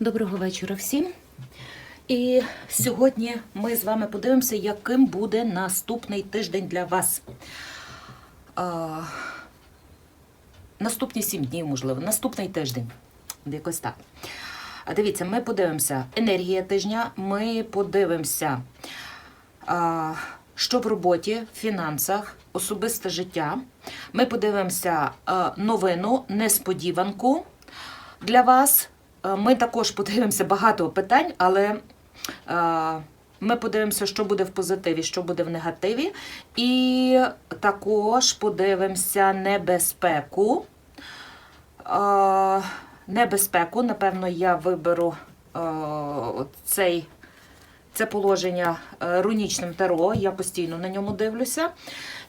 Доброго вечора всім. І сьогодні ми з вами подивимося, яким буде наступний тиждень для вас. А, наступні сім днів, можливо, наступний тиждень. Якось так. А дивіться, ми подивимося енергія тижня, ми подивимося, а, що в роботі, в фінансах, особисте життя. Ми подивимося новину, несподіванку для вас. Е, Ми також подивимося багато питань, але е, ми подивимося, що буде в позитиві, що буде в негативі. І також подивимося небезпеку. Е, Небезпеку, напевно, я виберу цей. Це положення рунічним таро, я постійно на ньому дивлюся.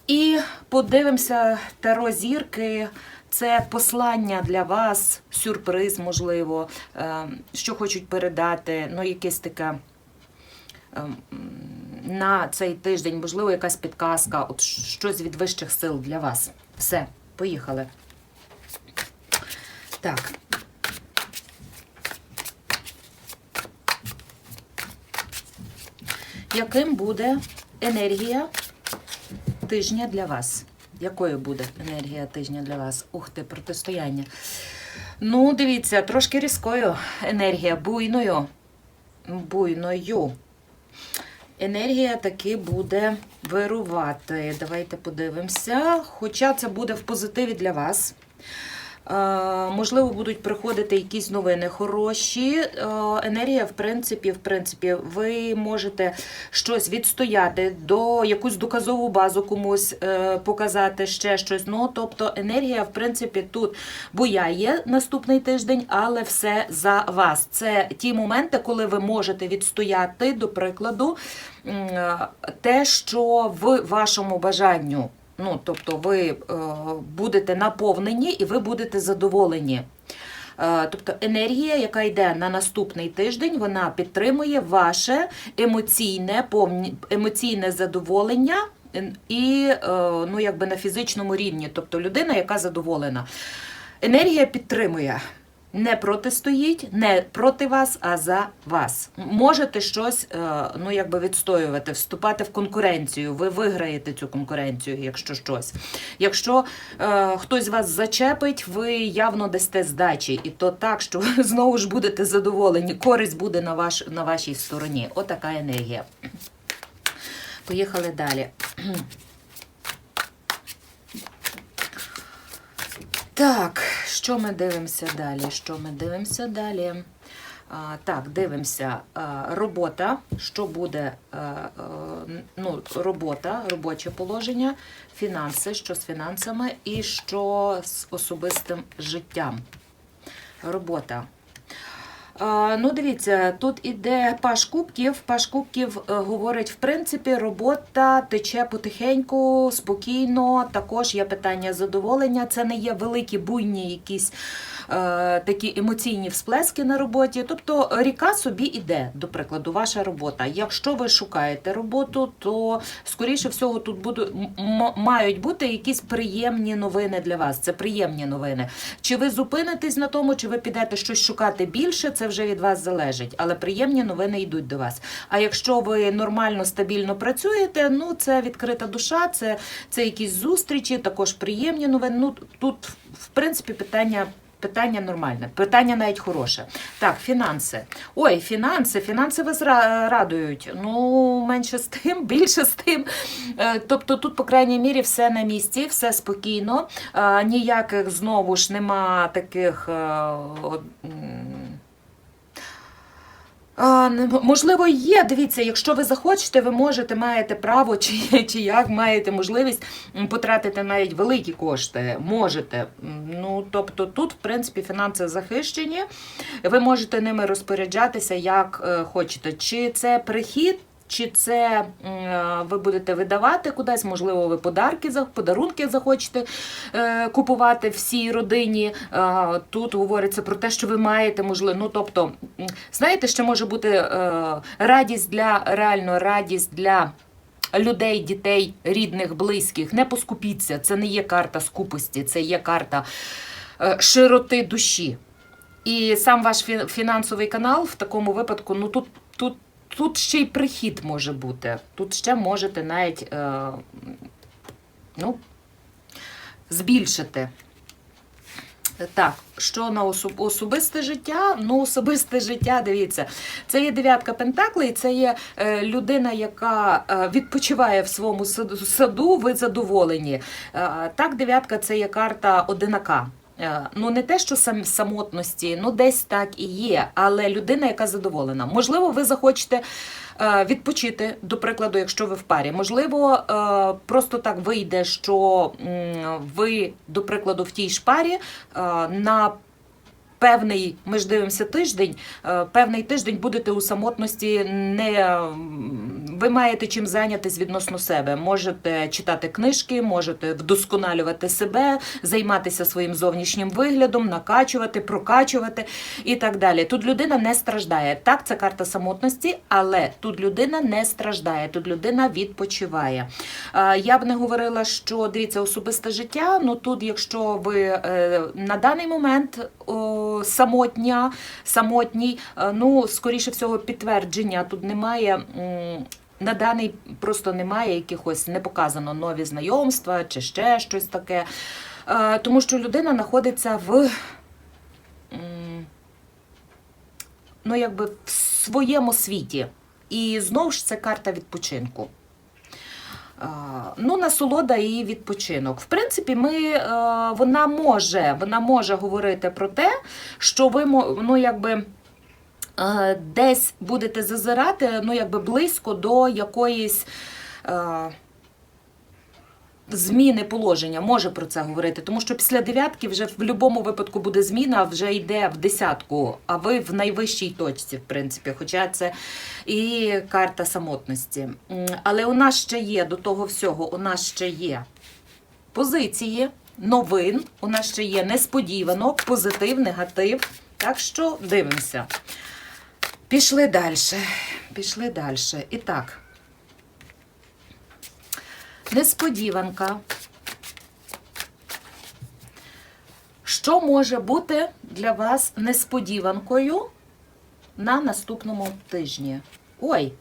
І подивимося таро зірки. Це послання для вас, сюрприз, можливо, е, що хочуть передати, ну, якесь таке е, на цей тиждень, можливо, якась підказка, от щось від вищих сил для вас. Все, поїхали. Так. Яким буде енергія тижня для вас? Якою буде енергія тижня для вас? Ух ти, протистояння. Ну, дивіться, трошки різкою енергія, буйною. Буйною. Енергія таки буде вирувати. Давайте подивимося. Хоча це буде в позитиві для вас. Е, Можливо, будуть приходити якісь новини хороші. Е, Енергія, в принципі, в принципі, ви можете щось відстояти, до якусь доказову базу комусь е, показати ще щось. Ну, тобто, енергія, в принципі, тут буяє наступний тиждень, але все за вас. Це ті моменти, коли ви можете відстояти, до прикладу, те, що в вашому бажанню. Ну, тобто ви е, будете наповнені і ви будете задоволені. Е, Тобто енергія, яка йде на наступний тиждень, вона підтримує ваше емоційне, емоційне задоволення і е, ну, якби на фізичному рівні. Тобто людина, яка задоволена. Енергія підтримує. Не протистоїть, не проти вас, а за вас. Можете щось е, ну, якби відстоювати, вступати в конкуренцію. Ви виграєте цю конкуренцію, якщо щось. Якщо е, хтось вас зачепить, ви явно дасте здачі. І то так, що ви знову ж будете задоволені. Користь буде на, ваш, на вашій стороні. Отака енергія. Поїхали далі. Так, що ми дивимося далі? Що ми дивимося далі? А, так, дивимося. А, робота. Що буде а, ну, робота, робоче положення, фінанси, що з фінансами і що з особистим життям. Робота. Ну, дивіться, тут іде паш кубків. Паш кубків е, говорить, в принципі, робота тече потихеньку, спокійно. Також є питання задоволення. Це не є великі буйні якісь такі емоційні всплески на роботі. Тобто ріка собі іде, до прикладу, ваша робота. Якщо ви шукаєте роботу, то скоріше всього тут будуть мають бути якісь приємні новини для вас. Це приємні новини. Чи ви зупинитесь на тому, чи ви підете щось шукати більше, це вже від вас залежить. Але приємні новини йдуть до вас. А якщо ви нормально, стабільно працюєте, ну це відкрита душа, це, це якісь зустрічі, також приємні новини. Ну тут, в принципі, питання. Питання нормальне, питання навіть хороше. Так, фінанси. Ой, фінанси, фінанси вас радують. Ну, менше з тим, більше з тим. Е, Тобто тут, по крайній мірі, все на місці, все спокійно. Е, Ніяких знову ж нема таких. А, можливо, є. Дивіться, якщо ви захочете, ви можете, маєте право, чи, чи як маєте можливість потратити навіть великі кошти. Можете. Ну, тобто тут, в принципі, фінанси захищені. Ви можете ними розпоряджатися як е, хочете. Чи це прихід? Чи це е, ви будете видавати кудись, можливо, ви подарки, подарунки захочете е, купувати всій родині. Е, Тут говориться про те, що ви маєте можливо. Ну, тобто, знаєте, що може бути радість для реально радість для. Людей, дітей, рідних, близьких, не поскупіться. Це не є карта скупості, це є карта широти душі. І сам ваш фінансовий канал в такому випадку, ну тут, тут, тут ще й прихід може бути. Тут ще можете навіть е, ну, збільшити. Так, що на особ- особисте життя? Ну, особисте життя, дивіться, це є дев'ятка пентаклей, це є е, людина, яка е, відпочиває в своєму саду, саду, ви задоволені. Е, так, дев'ятка це є карта одинака. Е, Ну, не те, що сам самотності, ну десь так і є, але людина, яка задоволена. Можливо, ви захочете е, відпочити, до прикладу, якщо ви в парі. Можливо, е, просто так вийде, що ви, до прикладу, в тій ж парі на певний, ми ж дивимося тиждень, е, певний тиждень будете у самотності, не ви маєте чим зайнятися відносно себе. Можете читати книжки, можете вдосконалювати себе, займатися своїм зовнішнім виглядом, накачувати, прокачувати і так далі. Тут людина не страждає. Так, це карта самотності, але тут людина не страждає, тут людина відпочиває. Е, Я б не говорила, що дивіться особисте життя. Ну тут, якщо ви е, на даний момент самотня, самотній, е, ну скоріше всього, підтвердження тут немає. На даний просто немає якихось не показано нові знайомства чи ще щось таке. Е, Тому що людина знаходиться в ну, якби в своєму світі. І знову ж це карта відпочинку. Ну, насолода і відпочинок. В принципі, ми, е, вона може вона може говорити про те, що ви ну, якби, е, десь будете зазирати ну, якби близько до якоїсь. Зміни положення може про це говорити, тому що після дев'ятки вже в будь-якому випадку буде зміна, вже йде в десятку, а ви в найвищій точці, в принципі, хоча це і карта самотності. Але у нас ще є до того всього, у нас ще є позиції, новин, у нас ще є несподіванок, позитив, негатив. Так що дивимося. Пішли далі. Пішли далі. І так. Несподіванка. Що може бути для вас несподіванкою на наступному тижні? Ой,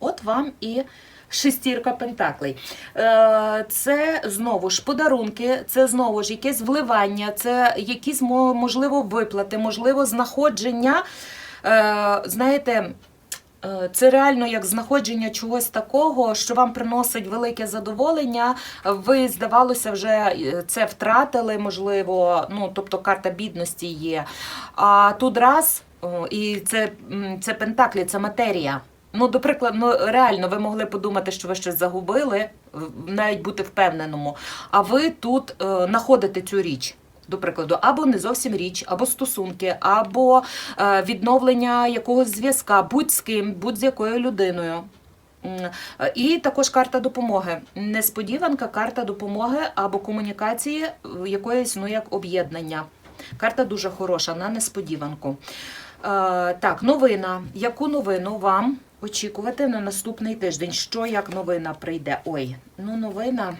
от вам і шестірка пентаклей. Е, Це знову ж подарунки, це знову ж якесь вливання, це якісь, можливо, виплати, можливо, знаходження. Е, Знаєте, Це реально як знаходження чогось такого, що вам приносить велике задоволення. Ви, здавалося, вже е, це втратили, можливо, ну тобто карта бідності є. А тут раз, і це, це пентаклі, це матерія. Ну, до прикладу, ну реально, ви могли подумати, що ви щось загубили, навіть бути впевненому. А ви тут е, знаходите цю річ. До прикладу, або не зовсім річ, або стосунки, або е, відновлення якогось зв'язка, будь з ким, будь з якою людиною. І також карта допомоги. Несподіванка, карта допомоги або комунікації е, якоїсь ну, як об'єднання. Карта дуже хороша на несподіванку. Е, так, новина. Яку новину вам очікувати на наступний тиждень? Що як новина прийде? Ой, ну новина.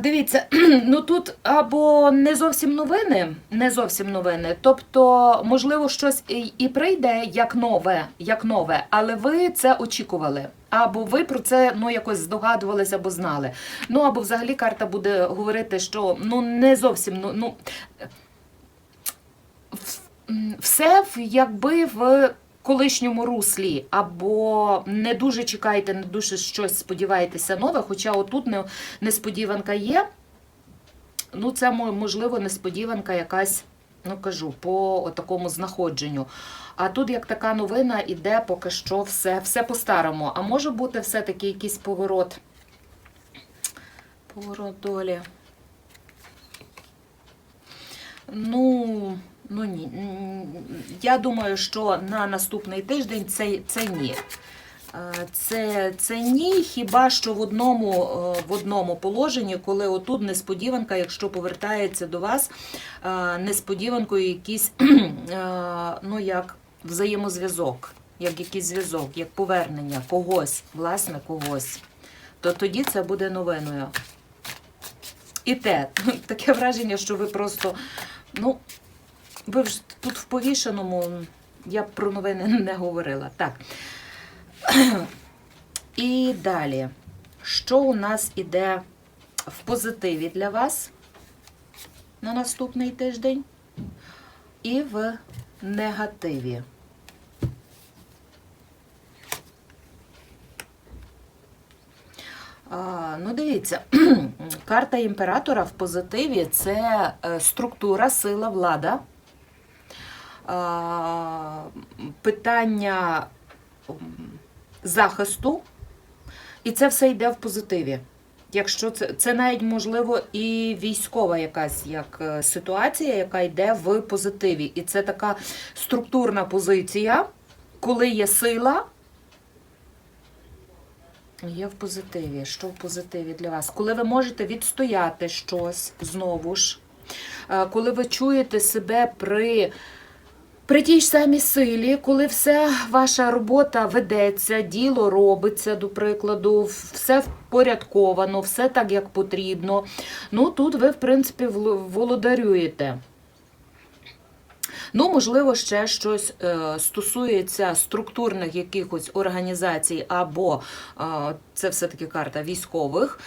Дивіться, ну тут або не зовсім новини, не зовсім новини. Тобто, можливо, щось і, і прийде як нове, як нове, але ви це очікували. Або ви про це ну якось здогадувалися або знали. Ну або взагалі карта буде говорити, що ну не зовсім ну, ну все якби в колишньому руслі, або не дуже чекаєте, не дуже щось сподіваєтеся нове, хоча отут не, несподіванка є. Ну, це можливо несподіванка якась, ну кажу, по такому знаходженню. А тут як така новина іде поки що все, все по-старому. А може бути все-таки якийсь поворот. Поворот долі. Ну, ну ні. Я думаю, що на наступний тиждень це, це ні. Е, Це, це ні, хіба що в одному, е, в одному положенні, коли отут несподіванка, якщо повертається до вас, е, несподіванкою якийсь, ну як взаємозв'язок, як якийсь зв'язок, як повернення когось, власне, когось, то тоді це буде новиною. І те, таке враження, що ви просто Ну, ви ж тут в повішеному, я б про новини не говорила. Так. І далі. Що у нас іде в позитиві для вас на наступний тиждень? І в негативі. Ну, дивіться, карта імператора в позитиві це е, структура, сила, влада. Питання захисту, і це все йде в позитиві. Якщо це, це навіть можливо і військова якась як е, ситуація, яка йде в позитиві. І це така структурна позиція, коли є сила. Є в позитиві. Що в позитиві для вас? Коли ви можете відстояти щось знову ж, Е, коли ви чуєте себе при, при тій ж самій силі, коли все ваша робота ведеться, діло робиться, до прикладу, все впорядковано, все так, як потрібно. Ну тут ви, в принципі, володарюєте. Ну, можливо, ще щось е, стосується структурних якихось організацій, або е, це все-таки карта військових.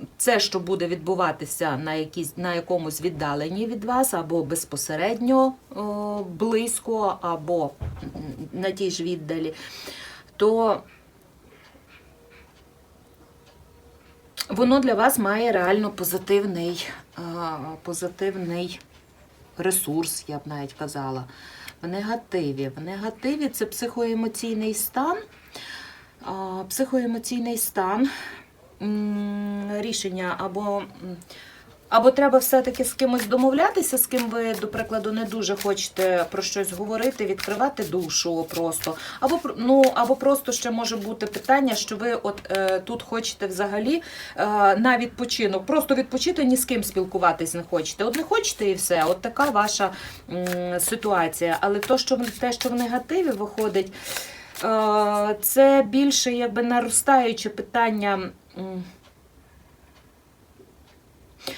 Е, це, що буде відбуватися на, якійсь, на якомусь віддаленні від вас, або безпосередньо о, близько, або на тій ж віддалі, то воно для вас має реально позитивний, а, позитивний ресурс, я б навіть казала. В негативі. В негативі це психоемоційний стан. Психоемоційний стан рішення або. Або треба все-таки з кимось домовлятися, з ким ви, до прикладу, не дуже хочете про щось говорити, відкривати душу просто. Або ну, або просто ще може бути питання, що ви от е, тут хочете взагалі е, на відпочинок, просто відпочити, ні з ким спілкуватись не хочете. От не хочете і все. От така ваша м, ситуація. Але то, що те, що в негативі виходить, е, це більше якби наростаюче питання. м, Е,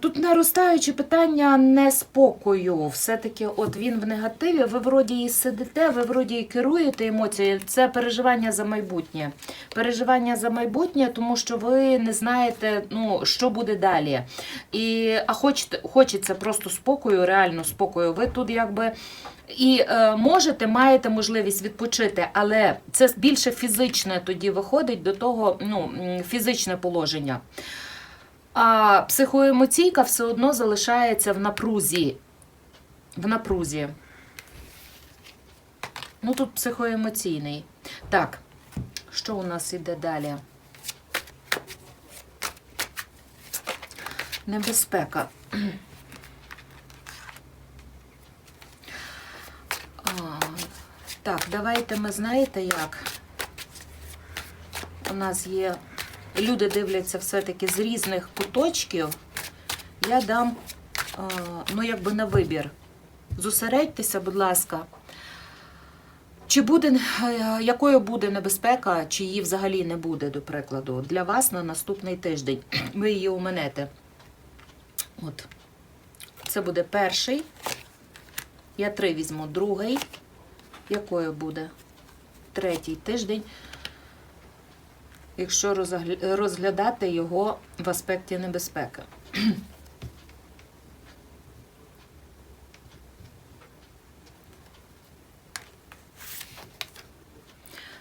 Тут наростаюче питання неспокою. Все-таки, от він в негативі, ви вроді і сидите, ви вроді і керуєте емоцією. Це переживання за майбутнє. Переживання за майбутнє, тому що ви не знаєте, ну, що буде далі. І, а хочете, хочеться просто спокою, реально спокою. Ви тут якби. І е, можете, маєте можливість відпочити, але це більше фізичне тоді виходить до того, ну, фізичне положення. А психоемоційка все одно залишається в напрузі. В напрузі. Ну, тут психоемоційний. Так, що у нас іде далі? Небезпека. А, так, давайте ми знаєте як? У нас є люди дивляться все-таки з різних куточків, я дам, а, ну, якби на вибір. Зосередьтеся, будь ласка. Чи буде, е, якою буде небезпека, чи її взагалі не буде, до прикладу, для вас на наступний тиждень. Ви її уминете. От. Це буде перший. Я три візьму, другий. Якою буде? Третій тиждень якщо розгля- розглядати його в аспекті небезпеки.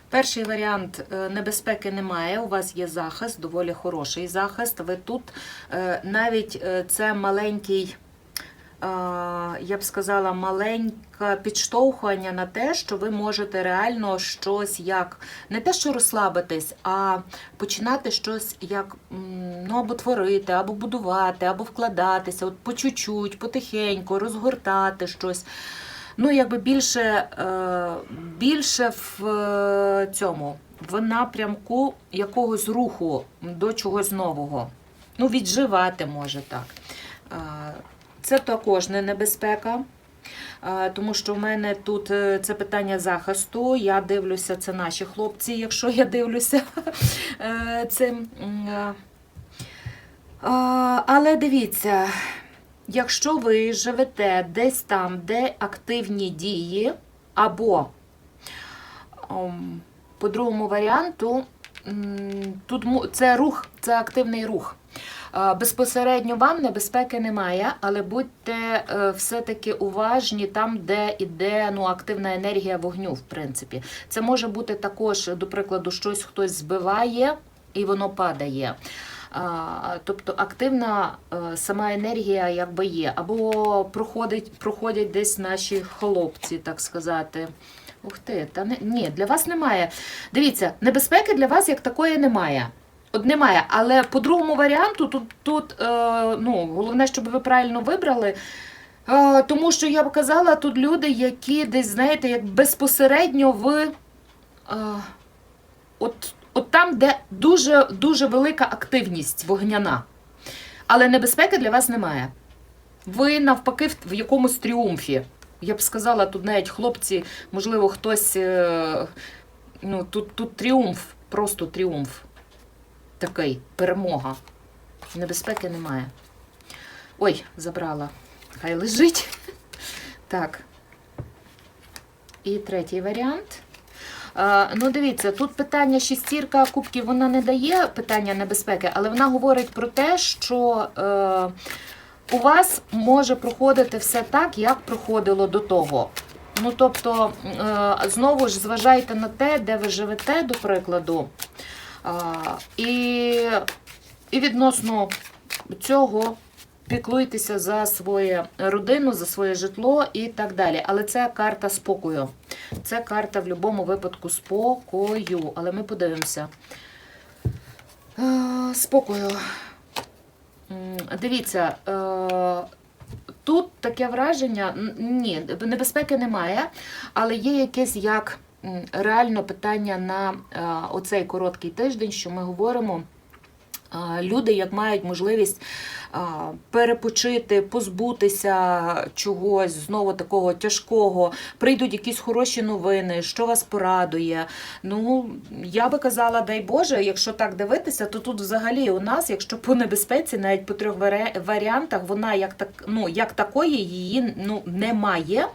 Перший варіант е, небезпеки немає. У вас є захист, доволі хороший захист. Ви тут е, навіть е, це маленький, я б сказала, маленьке підштовхування на те, що ви можете реально щось як не те, що розслабитись, а починати щось як ну, або творити, або будувати, або вкладатися, от по чуть-чуть, потихеньку, розгортати щось. Ну, якби більше, е, більше в е, цьому, в напрямку якогось руху до чогось нового. Ну, відживати може так. Це також не небезпека. Тому що в мене тут е, це питання захисту. Я дивлюся, це наші хлопці, якщо я дивлюся е, цим. Але дивіться, якщо ви живете десь там, де активні дії, або по другому варіанту, тут це рух, це активний рух. Е, Безпосередньо вам небезпеки немає, але будьте е, все-таки уважні там, де іде ну, активна енергія вогню, в принципі. Це може бути також, до прикладу, щось хтось збиває і воно падає. А, Тобто активна е, сама енергія якби є. Або проходить, проходять десь наші хлопці, так сказати. Ух ти, та не, ні, для вас немає. Дивіться, небезпеки для вас як такої немає. От немає, але по другому варіанту тут, тут е, ну, головне, щоб ви правильно вибрали. Е, тому що я б казала, тут люди, які десь, знаєте, як безпосередньо в. Е, от, от там, де дуже, дуже велика активність вогняна. Але небезпеки для вас немає. Ви навпаки в, якомусь тріумфі. Я б сказала, тут навіть хлопці, можливо, хтось. Ну, тут, тут тріумф, просто тріумф. Такий, перемога. Небезпеки немає. Ой, забрала. Хай лежить. Так. І третій варіант. Ну, дивіться, тут питання шістірка кубків вона не дає питання небезпеки, але вона говорить про те, що е, у вас може проходити все так, як проходило до того. Ну, тобто, е, знову ж зважайте на те, де ви живете, до прикладу. І, і відносно цього піклуйтеся за свою родину, за своє житло і так далі. Але це карта спокою. Це карта в будь-якому випадку спокою. Але ми подивимося. Спокою. Дивіться, тут таке враження, ні, небезпеки немає, але є якесь як реально питання на е, оцей короткий тиждень, що ми говоримо. е, Люди, як мають можливість е, перепочити, позбутися чогось знову такого тяжкого, прийдуть якісь хороші новини, що вас порадує. Ну, я би казала, дай Боже, якщо так дивитися, то тут взагалі у нас, якщо по небезпеці, навіть по трьох варіантах, вона як так, ну, як такої її ну, немає.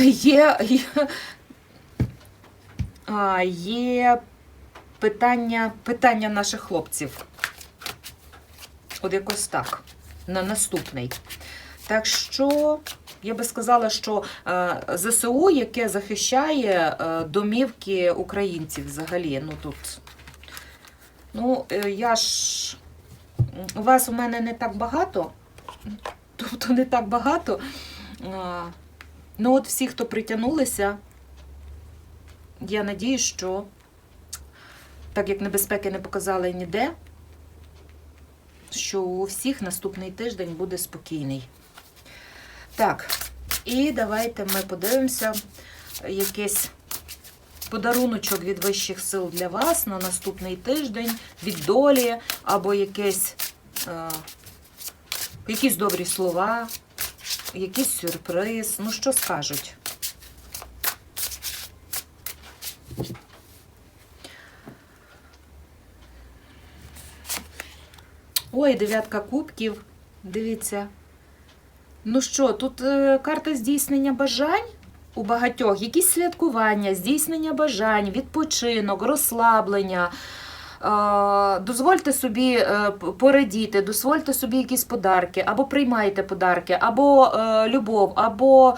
Є, є, є питання, питання наших хлопців. От якось так. На наступний. Так що я би сказала, що е, ЗСУ, яке захищає е, домівки українців взагалі. Ну тут. Ну, е, я ж. У вас у мене не так багато. Тобто не так багато. Ну, от всі, хто притягнулися, я надію, що так як небезпеки не показали ніде, що у всіх наступний тиждень буде спокійний. Так, і давайте ми подивимося якийсь подаруночок від вищих сил для вас на наступний тиждень від долі, або якесь, е, якісь добрі слова, якийсь сюрприз. Ну, що скажуть? Ой, дев'ятка кубків. Дивіться. Ну що, тут е, карта здійснення бажань у багатьох, якісь святкування, здійснення бажань, відпочинок, розслаблення. Е, дозвольте собі е, порадіти, дозвольте собі якісь подарки, або приймайте подарки, або е, любов, або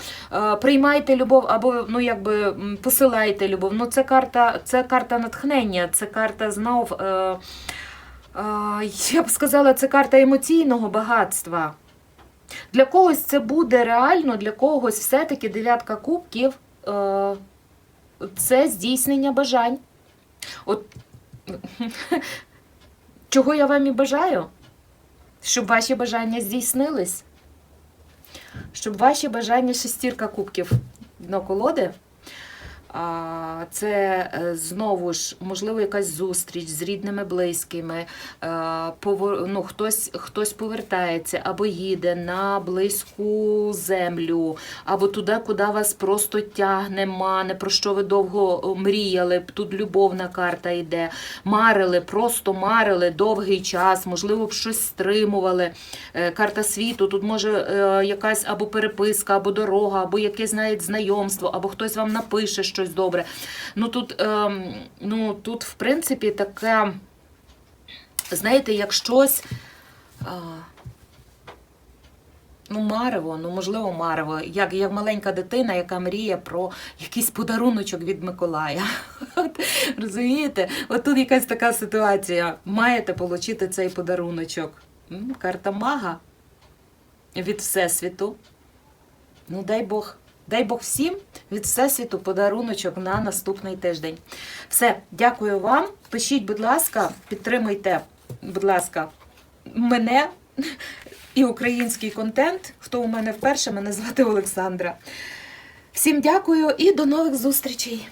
приймайте любов, або ну, якби, посилайте любов. Ну, це карта, це карта натхнення, це карта знов. Я б сказала, це карта емоційного багатства. Для когось це буде реально, для когось все-таки дев'ятка кубків це здійснення бажань. От чого я вам і бажаю? Щоб ваші бажання здійснились. Щоб ваші бажання шестірка кубків на колоди. Це е, знову ж, можливо, якась зустріч з рідними, близькими. е, Ну, хтось, хтось повертається або їде на близьку землю, або туди, куди вас просто тягне, мане, про що ви довго мріяли. Тут любовна карта йде. Марили, просто марили довгий час, можливо, б щось стримували. Е, Карта світу, тут може якась або переписка, або дорога, або якесь навіть знайомство, або хтось вам напише щось добре. Ну тут, ем, ну, тут в принципі, таке, знаєте, як щось. А, Ну, марево, ну можливо, марево, як, як маленька дитина, яка мріє про якийсь подаруночок від Миколая. От, Розумієте? От тут якась така ситуація. Маєте отримати цей подаруночок. Карта мага від Всесвіту. Ну, дай Бог. Дай Бог всім від Всесвіту подаруночок на наступний тиждень. Все, дякую вам. Пишіть, будь ласка, підтримуйте, будь ласка, мене і український контент. Хто у мене вперше, мене звати Олександра. Всім дякую і до нових зустрічей!